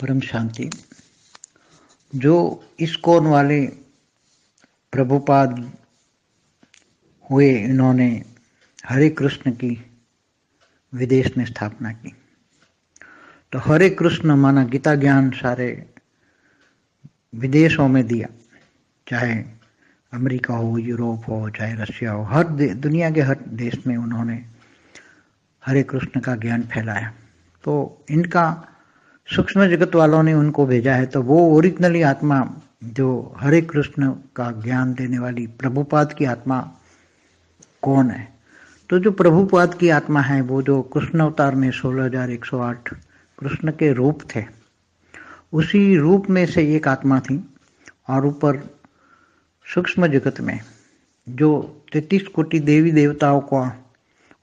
परम शांति। जो इस्कॉन वाले प्रभुपाद हुए, इन्होंने हरे कृष्ण की विदेश में स्थापना की। तो हरे कृष्ण माना गीता ज्ञान सारे विदेशों में दिया। चाहे अमेरिका हो, यूरोप हो, चाहे रशिया हो, हर दुनिया के हर देश में उन्होंने हरे कृष्ण का ज्ञान फैलाया। तो इनका सूक्ष्म जगत वालों ने उनको भेजा है तो वो ओरिजिनली आत्मा, जो हरे कृष्ण का ज्ञान देने वाली प्रभुपाद की आत्मा कौन है? तो जो प्रभुपाद की आत्मा है, वो जो कृष्ण अवतार में सोलह हज़ार एक सौ आठ कृष्ण के रूप थे, उसी रूप में से एक आत्मा थी, और ऊपर सूक्ष्म जगत में, जो तैतीस कोटि देवी देवताओं को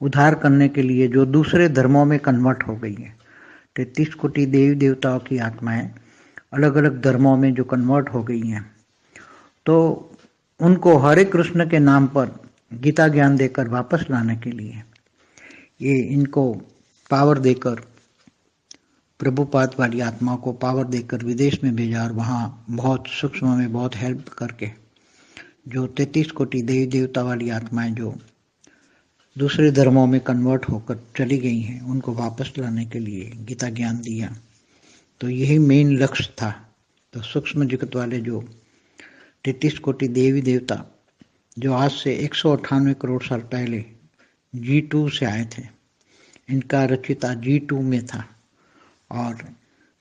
उद्धार करने के लिए, जो दूसरे धर्मों में कन्वर्ट हो गई है। तैतीस कोटि देवी देवताओं की आत्माएँ अलग अलग धर्मों में जो कन्वर्ट हो गई हैं तो उनको हरे कृष्ण के नाम पर गीता ज्ञान देकर वापस लाने के लिए ये इनको पावर देकर, प्रभुपाद वाली आत्मा को पावर देकर विदेश में भेजा और वहाँ बहुत सूक्ष्म में बहुत हेल्प करके जो तैतीस कोटि देवी देवता वाली आत्माएँ जो दूसरे धर्मों में कन्वर्ट होकर चली गई हैं, उनको वापस लाने के लिए गीता ज्ञान दिया। तो यही मेन लक्ष्य था। तो सूक्ष्म जगत वाले जो तैतीस कोटि देवी देवता, जो आज से एक सौ अठानवे करोड़ साल पहले जी टू से आए थे, इनका रचिता जी टू में था। और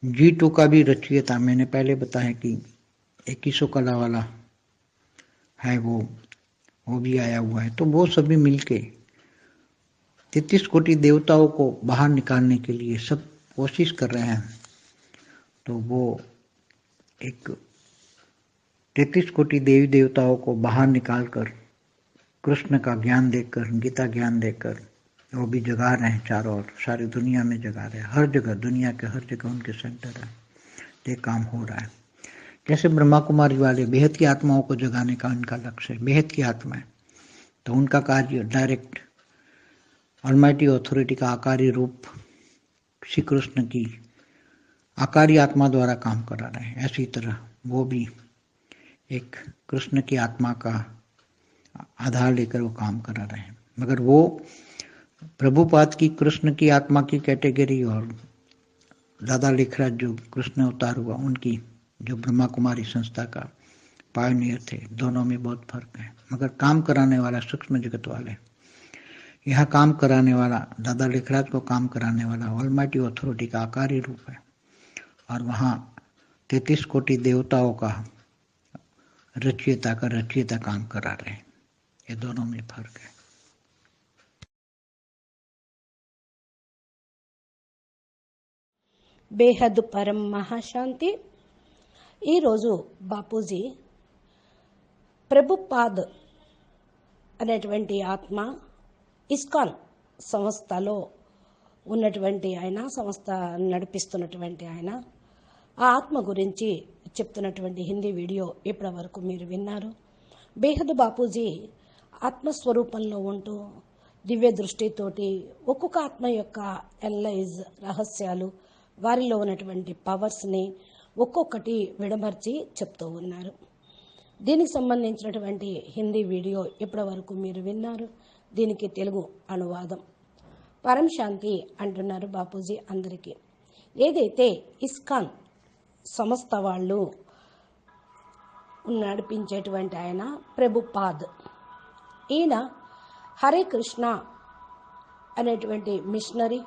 जी टू का भी रचयिता, मैंने पहले बताया कि इक्कीसों कला वाला है वो वो भी आया हुआ है। तो वो सभी मिलके तैतीस कोटि देवताओं को बाहर निकालने के लिए सब कोशिश कर रहे हैं। तो वो एक तैतीस कोटि देवी देवताओं को बाहर निकालकर कृष्ण का ज्ञान देकर गीता ज्ञान देकर वो भी जगा रहे हैं चारों ओर, सारी दुनिया में जगा रहे हैं। हर जगह, दुनिया के हर जगह उनके सेंटर है। ये काम हो रहा है। जैसे ब्रह्मा कुमारी वाले बेहद की आत्माओं को जगाने का उनका लक्ष्य है, बेहद की आत्मा है। तो उनका कार्य डायरेक्ट ऑलमाइटी अथॉरिटी का आकारी रूप श्री कृष्ण की आकारी आत्मा द्वारा काम करा रहे हैं। ऐसी तरह वो भी एक कृष्ण की आत्मा का आधार लेकर वो काम करा रहे हैं। मगर वो प्रभुपाद की कृष्ण की आत्मा की कैटेगरी और दादा लिखराज जो कृष्ण अवतार हुआ, उनकी जो ब्रह्मा कुमारी संस्था का पायनियर थे, दोनों में बहुत फ़र्क है। मगर काम कराने वाला सूक्ष्म जगत वाले यह काम कराने वाला दादा लिखराज को काम कराने वाला ऑलमाइटी अथॉरिटी का आकारी रूप है और वहाँ तैतीस कोटि देवताओं का रचयिता का रचयिता काम करा रहे हैं ये दोनों में फर्क है బేహద్ పరం మహాశాంతి ఈరోజు బాపూజీ ప్రభుపాద్ అనేటువంటి ఆత్మ ఇస్కాన్ సంస్థలో ఉన్నటువంటి ఆయన సంస్థ నడిపిస్తున్నటువంటి ఆయన. ఆ ఆత్మ గురించి చెప్తున్నటువంటి హిందీ వీడియో ఇప్పటి వరకు మీరు విన్నారు. బేహద్ బాపూజీ ఆత్మస్వరూపంలో ఉంటూ దివ్య దృష్టితోటి ఒక్కొక్క ఆత్మ యొక్క ఎల్లైజ్ రహస్యాలు వారిలో ఉన్నటువంటి పవర్స్ని ఒక్కొక్కటి విడమర్చి చెప్తూ ఉన్నారు. దీనికి సంబంధించినటువంటి హిందీ వీడియో ఇప్పటి వరకు మీరు విన్నారు. దీనికి తెలుగు అనువాదం. పరం శాంతి అంటున్నారు బాపూజీ అందరికీ. ఏదైతే ఇస్కాన్ సంస్థ వాళ్ళు నడిపించేటువంటి ఆయన ప్రభుపాద్. ఈయన హరే కృష్ణ అనేటువంటి మిషనరీ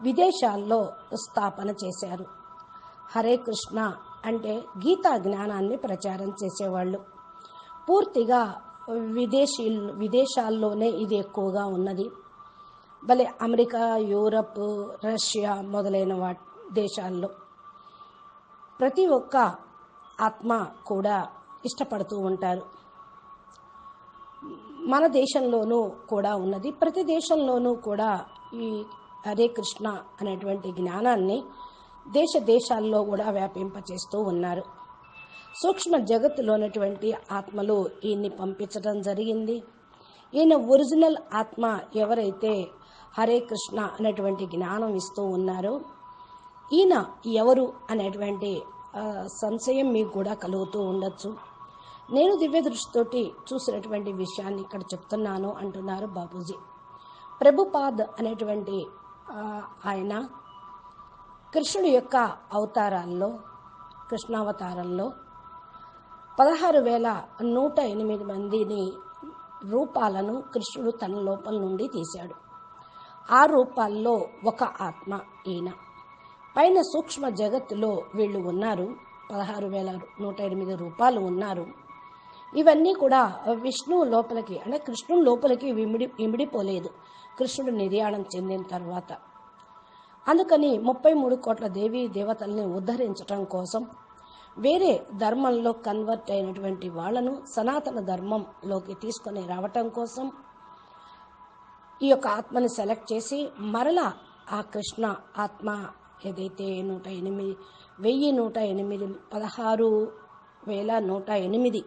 విదేశాల్లో స్థాపన చేశారు. హరే కృష్ణ అంటే గీతా జ్ఞానాన్ని ప్రచారం చేసేవాళ్ళు. పూర్తిగా విదేశీ విదేశాల్లోనే ఇది ఎక్కువగా ఉన్నది. భలే అమెరికా యూరప్ రష్యా మొదలైన వా దేశాల్లో ప్రతి ఒక్క ఆత్మ కూడా ఇష్టపడుతూ ఉంటారు. మన దేశంలోనూ కూడా ఉన్నది. ప్రతి దేశంలోనూ కూడా ఈ హరే కృష్ణ అనేటువంటి జ్ఞానాన్ని దేశ దేశాల్లో కూడా వ్యాపింపచేస్తూ ఉన్నారు. సూక్ష్మ జగత్తులోనటువంటి ఆత్మలు ఈయన్ని పంపించడం జరిగింది. ఈయన ఒరిజినల్ ఆత్మ ఎవరైతే హరే కృష్ణ అనేటువంటి జ్ఞానం ఇస్తూ ఉన్నారో ఈయన ఎవరు అనేటువంటి సంశయం మీకు కూడా కలుగుతూ ఉండొచ్చు. నేను దివ్య దృష్టితోటి చూసినటువంటి విషయాన్ని ఇక్కడ చెప్తున్నాను అంటున్నారు బాబూజీ ప్రభుపాద్ అనేటువంటి ఆయన కృష్ణుడి యొక్క అవతారాల్లో కృష్ణావతారంలో పదహారు వేల నూట ఎనిమిది మందిని రూపాలను కృష్ణుడు తన లోపల నుండి తీశాడు. ఆ రూపాల్లో ఒక ఆత్మ ఈయన. పైన సూక్ష్మ జగత్తులో వీళ్ళు ఉన్నారు. పదహారు వేల నూట ఎనిమిది రూపాలు ఉన్నారు. ఇవన్నీ కూడా విష్ణువు లోపలికి అంటే కృష్ణుడు లోపలికి ఇమిడి ఇమిడిపోలేదు కృష్ణుడు నిర్యాణం చెందిన తర్వాత. అందుకని ముప్పై మూడు కోట్ల దేవీ దేవతల్ని ఉద్ధరించటం కోసం వేరే ధర్మంలో కన్వర్ట్ అయినటువంటి వాళ్ళను సనాతన ధర్మంలోకి తీసుకొని రావటం కోసం ఈ యొక్క ఆత్మని సెలెక్ట్ చేసి మరలా ఆ కృష్ణ ఆత్మ ఏదైతే నూట ఎనిమిది వెయ్యి నూట ఎనిమిది పదహారు వేల నూట ఎనిమిది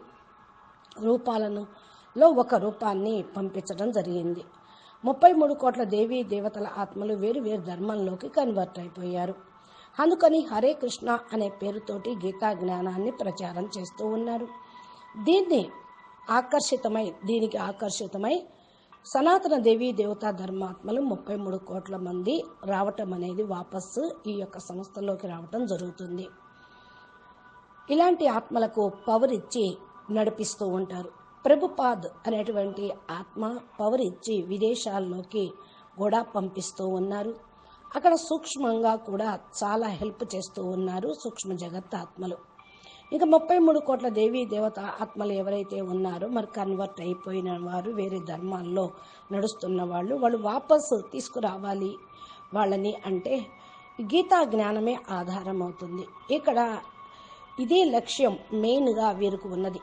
రూపాలను లో ఒక రూపాన్ని పంపించడం జరిగింది. ముప్పై మూడు కోట్ల దేవీ దేవతల ఆత్మలు వేరు వేరు ధర్మంలోకి కన్వర్ట్ అయిపోయారు. అందుకని హరే కృష్ణ అనే పేరుతోటి గీతా జ్ఞానాన్ని ప్రచారం చేస్తూ ఉన్నారు. దీన్ని ఆకర్షితమై దీనికి ఆకర్షితమై సనాతన దేవీ దేవతా ధర్మాత్మలు ముప్పై మూడు కోట్ల మంది రావటం అనేది వాపస్సు ఈ యొక్క సంస్థలోకి రావటం జరుగుతుంది. ఇలాంటి ఆత్మలకు పవర్ ఇచ్చి నడిపిస్తూ ఉంటారు. ప్రభుపాద్ అనేటువంటి ఆత్మ పవర్ ఇచ్చి విదేశాల్లోకి కూడా పంపిస్తూ ఉన్నారు. అక్కడ సూక్ష్మంగా కూడా చాలా హెల్ప్ చేస్తూ ఉన్నారు సూక్ష్మ జగత్ ఆత్మలు. ఇంకా ముప్పై మూడు కోట్ల దేవీ దేవత ఆత్మలు ఎవరైతే ఉన్నారో మరి కన్వర్ట్ అయిపోయిన వారు వేరే ధర్మాల్లో నడుస్తున్న వాళ్ళు వాళ్ళు వాపసు తీసుకురావాలి వాళ్ళని అంటే గీతా జ్ఞానమే ఆధారం అవుతుంది ఇక్కడ ఇదే లక్ష్యం మెయిన్గా వీరికి ఉన్నది.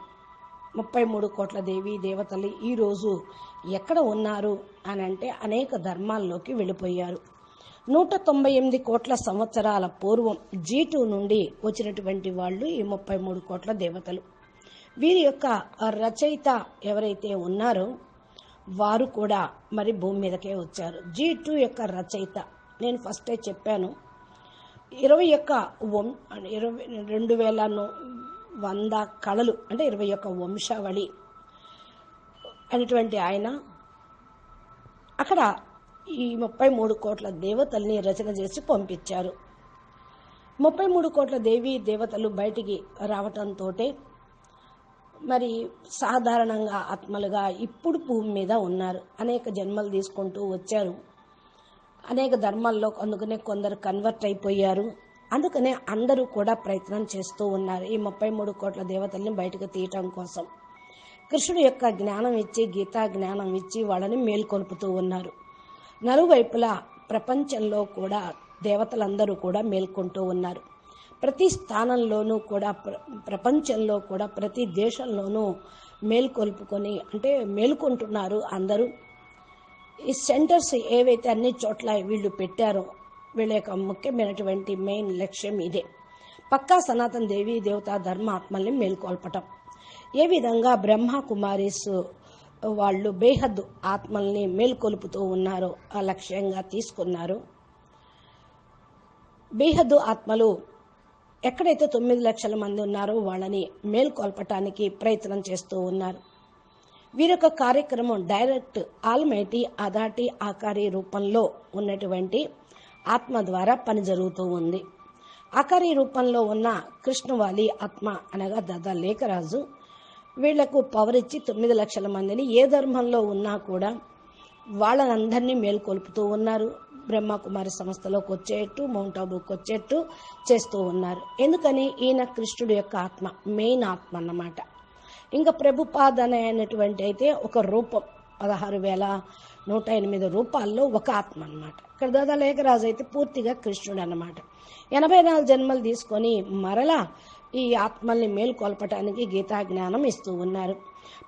ముప్పై మూడు కోట్ల దేవి దేవతలు ఈరోజు ఎక్కడ ఉన్నారు అని అంటే అనేక ధర్మాల్లోకి వెళ్ళిపోయారు. నూట తొంభై ఎనిమిది కోట్ల సంవత్సరాల పూర్వం జీటు నుండి వచ్చినటువంటి వాళ్ళు ఈ ముప్పై మూడు కోట్ల దేవతలు. వీరి యొక్క రచయిత ఎవరైతే ఉన్నారో వారు కూడా మరి భూమి మీదకే వచ్చారు. జీ టూ యొక్క రచయిత నేను ఫస్టే చెప్పాను. ఇరవై యొక్క వం ఇరవై రెండు వేల వంద కళలు అంటే ఇరవై యొక్క వంశావళి అనేటువంటి ఆయన అక్కడ ఈ ముప్పై మూడు కోట్ల దేవతల్ని రచన చేసి పంపించారు. ముప్పై మూడు కోట్ల దేవి దేవతలు బయటికి రావటంతో మరి సాధారణంగా ఆత్మలుగా ఇప్పుడు భూమి మీద ఉన్నారు. అనేక జన్మలు తీసుకుంటూ వచ్చారు. అనేక ధర్మాల్లో అందుకనే కొందరు కన్వర్ట్ అయిపోయారు. అందుకనే అందరూ కూడా ప్రయత్నం చేస్తూ ఉన్నారు ఈ ముప్పై మూడు కోట్ల దేవతల్ని బయటకు తీయటం కోసం. కృష్ణుడు యొక్క జ్ఞానం ఇచ్చి గీతా జ్ఞానం ఇచ్చి వాళ్ళని మేల్కొల్పుతూ ఉన్నారు. నలువైపులా ప్రపంచంలో కూడా దేవతలందరూ కూడా మేల్కొంటూ ఉన్నారు. ప్రతి స్థానంలోనూ కూడా ప్ర- ప్రపంచంలో కూడా ప్రతి దేశంలోనూ మేల్కొల్పుకొని అంటే మేల్కొంటున్నారు అందరూ. ఈ సెంటర్స్ ఏవైతే అన్ని చోట్ల వీళ్ళు పెట్టారో వీళ్ళ యొక్క ముఖ్యమైనటువంటి మెయిన్ లక్ష్యం ఇదే. పక్కా సనాతన దేవి దేవతా ధర్మ ఆత్మల్ని మేల్కొల్పటం. ఏ విధంగా బ్రహ్మ కుమారీస్ వాళ్ళు బేహద్దు ఆత్మల్ని మేల్కొల్పుతూ ఉన్నారో. ఆ లక్ష్యంగా తీసుకున్నారు. బేహద్దు ఆత్మలు ఎక్కడైతే తొమ్మిది లక్షల మంది ఉన్నారో వాళ్ళని మేల్కొల్పటానికి ప్రయత్నం చేస్తూ ఉన్నారు. వీరొక కార్యక్రమం డైరెక్ట్ ఆల్మైటీ అదాటి ఆకారి రూపంలో ఉన్నటువంటి ఆత్మ ద్వారా పని జరుగుతూ ఉంది. ఆకారి రూపంలో ఉన్న కృష్ణవాలి ఆత్మ అనగా దాదా లేఖరాజు వీళ్ళకు పవర్ ఇచ్చి తొమ్మిది లక్షల మందిని ఏ ధర్మంలో ఉన్నా కూడా వాళ్ళనందరినీ మేల్కొల్పుతూ ఉన్నారు. బ్రహ్మకుమారి సంస్థలోకి వచ్చేట్టు మౌంట్ ఆబుకి వచ్చేట్టు చేస్తూ ఉన్నారు. ఎందుకని? ఈయన కృష్ణుడు యొక్క ఆత్మ మెయిన్ ఆత్మ అన్నమాట. ఇంకా ప్రభుపాద్ అనేటువంటి అయితే ఒక రూపం పదహారు వేల నూట ఎనిమిది రూపాల్లో ఒక ఆత్మ అనమాట ఇక్కడ దాదా లేఖరాజు అయితే పూర్తిగా కృష్ణుడు అన్నమాట. ఎనభై నాలుగు జన్మలు తీసుకొని మరలా ఈ ఆత్మల్ని మేల్కొల్పటానికి గీతా జ్ఞానం ఇస్తూ ఉన్నారు.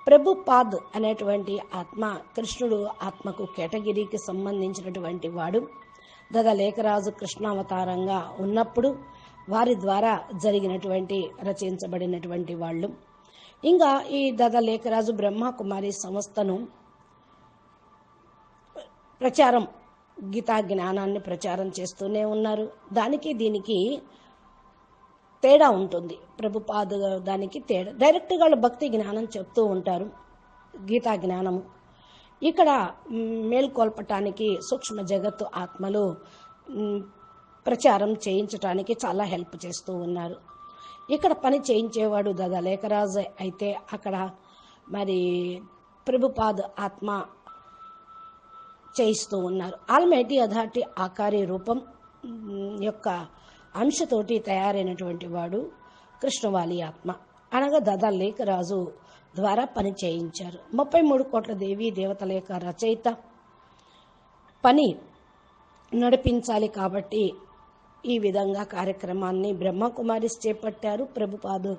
ప్రభుపాద్ అనేటువంటి ఆత్మ కృష్ణుడు ఆత్మకు కేటగిరీకి సంబంధించినటువంటి వాడు. దద లేఖరాజు కృష్ణావతారంగా ఉన్నప్పుడు వారి ద్వారా జరిగినటువంటి రచించబడినటువంటి వాళ్ళు. ఇంకా ఈ దద లేఖరాజు బ్రహ్మకుమారి సంస్థను ప్రచారం గీతా జ్ఞానాన్ని ప్రచారం చేస్తూనే ఉన్నారు. దానికి దీనికి తేడా ఉంటుంది. ప్రభుపాద దానికి తేడా. డైరెక్ట్గా వాళ్ళు భక్తి జ్ఞానం చెప్తూ ఉంటారు. గీతా జ్ఞానము. ఇక్కడ మేల్కొల్పటానికి సూక్ష్మ జగత్తు ఆత్మలు ప్రచారం చేయించటానికి చాలా హెల్ప్ చేస్తూ ఉన్నారు. ఇక్కడ పని చేయించేవాడు దాదా లేఖరాజు అయితే అక్కడ మరి ప్రభుపాద్ ఆత్మ చేయిస్తూ ఉన్నారు. ఆల్మైటీ అథారిటీ ఆకారి రూపం యొక్క అంశతోటి తయారైనటువంటి వాడు కృష్ణవాలి ఆత్మ. అనగా దాదా లేఖరాజు ద్వారా పని చేయించారు. ముప్పై మూడు కోట్ల దేవీ దేవతల యొక్క రచయిత. పని నడిపించాలి కాబట్టి ఈ విధంగా కార్యక్రమాన్ని బ్రహ్మకుమారిస్ చేపట్టారు. ప్రభుపాదు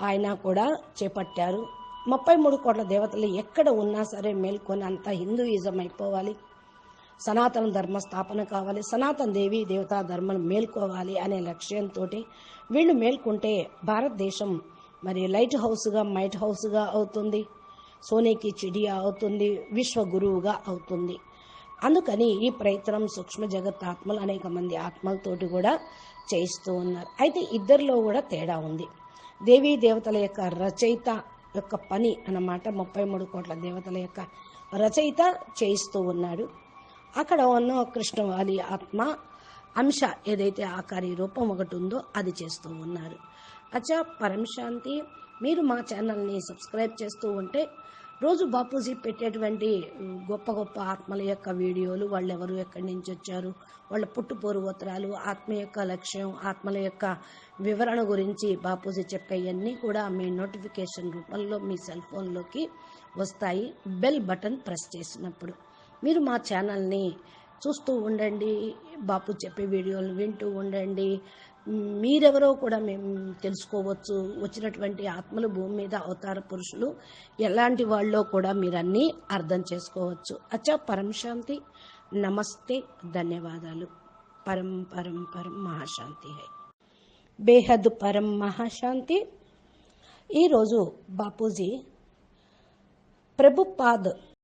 ఆయన కూడా చేపట్టారు. ముప్పై మూడు కోట్ల దేవతలు ఎక్కడ ఉన్నా సరే మేల్కొని అంత హిందూయిజం అయిపోవాలి. సనాతన ధర్మ స్థాపన కావాలి సనాతన దేవి దేవతా ధర్మం మేల్కోవాలి అనే లక్ష్యంతో వీళ్ళు మేల్కొంటే భారతదేశం మరి లైట్ హౌస్గా మైట్ హౌస్గా అవుతుంది సోనేకి చిడియా అవుతుంది విశ్వ గురువుగా అవుతుంది. అందుకని ఈ ప్రయత్నం సూక్ష్మ జగత్ ఆత్మలు అనేక మంది ఆత్మలతోటి కూడా చేయిస్తూ ఉన్నారు. అయితే ఇద్దరిలో కూడా తేడా ఉంది. దేవీ దేవతల యొక్క రచయిత యొక్క పని అన్నమాట ముప్పై మూడు కోట్ల దేవతల యొక్క రచయిత చేయిస్తూ ఉన్నాడు. అక్కడ ఉన్న కృష్ణవాలి ఆత్మ అంశ ఏదైతే ఆకారి రూపం ఒకటి ఉందో అది చేస్తూ ఉన్నారు. అచ్చా పరమశాంతి మీరు మా ఛానల్ని సబ్స్క్రైబ్ చేస్తూ ఉంటే రోజు బాపూజీ పెట్టేటువంటి గొప్ప గొప్ప ఆత్మల యొక్క వీడియోలు వాళ్ళు ఎవరు ఎక్కడి నుంచి వచ్చారు వాళ్ళ పుట్టు పూర్వోత్తరాలు ఆత్మ యొక్క లక్ష్యం ఆత్మల యొక్క వివరణ గురించి బాపూజీ చెప్పేవన్నీ కూడా మీ నోటిఫికేషన్ రూపంలో మీ సెల్ ఫోన్లోకి వస్తాయి. బెల్ బటన్ ప్రెస్ చేసినప్పుడు మీరు మా ఛానల్ని చూస్తూ ఉండండి బాపు చెప్పే వీడియోలు వింటూ ఉండండి. మీరెవరో కూడా మేము తెలుసుకోవచ్చు. వచ్చినటువంటి ఆత్మలు భూమి మీద అవతార పురుషులు ఎలాంటి వాళ్ళో కూడా మీరన్నీ అర్థం చేసుకోవచ్చు. అచ్చా పరం శాంతి. నమస్తే ధన్యవాదాలు. పరం పరం పరం మహాశాంతి హై. బేహద్ పరం మహాశాంతి. ఈరోజు బాపూజీ ప్రభుపాద్